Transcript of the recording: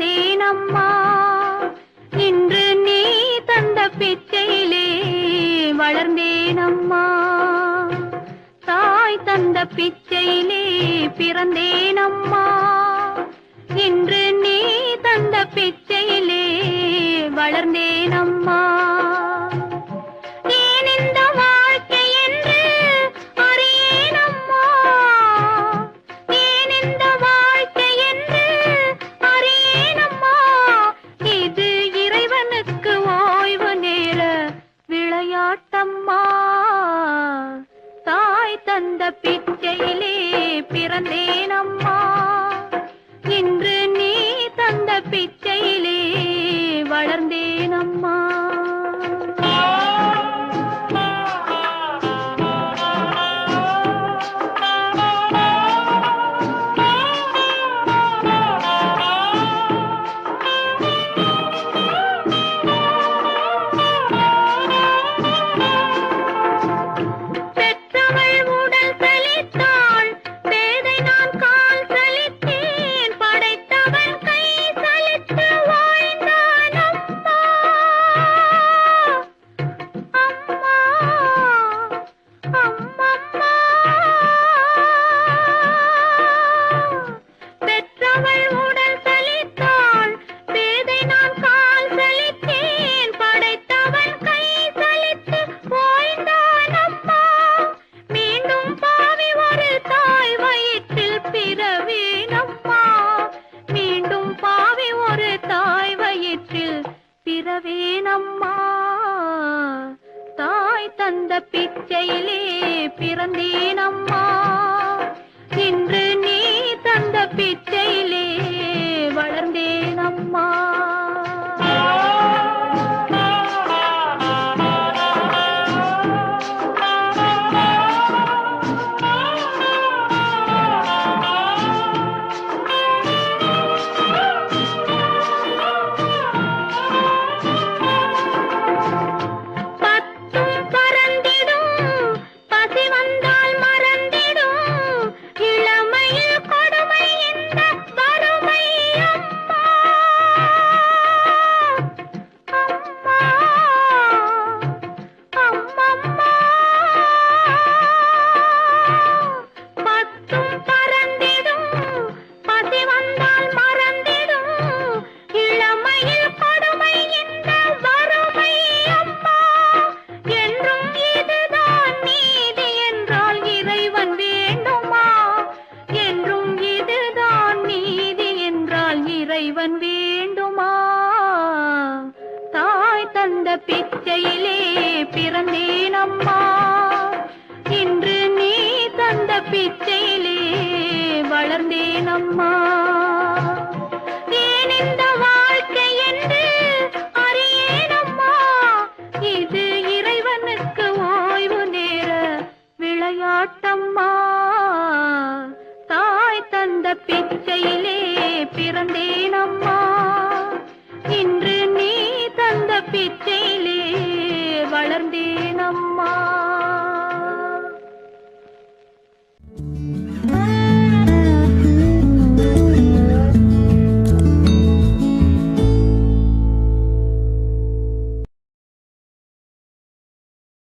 பிறந்தேன் அம்மா இன்று நீ தந்த பிச்சையிலே வளர்ந்தேன் அம்மா தாய் தந்த பிச்சையிலே பிறந்தேன் அம்மா இன்று நீ தந்த பிச்சையிலே வளர்ந்தேன் அம்மா பிறந்தேன் இன்று நீ தந்த பிச்சையிலே வளர்ந்தேனம்மா. வயிற்றில் பிறவேனம்மா. தாய் தந்த பிச்சையிலே பிறந்தேனம்மா. இன்று நீ தந்த பிச்சையிலே வளர்ந்தேன் தந்த பிச்சையிலே பிறந்தேன் அம்மா இன்று நீ தந்த பிச்சையிலே வளர்ந்தேன் அம்மா ஏன் இந்த வாழ்க்கை என்று இது இறைவனுக்கு ஓய்வு நேர விளையாட்டம்மா. தாய் தந்த பிச்சையிலே இன்று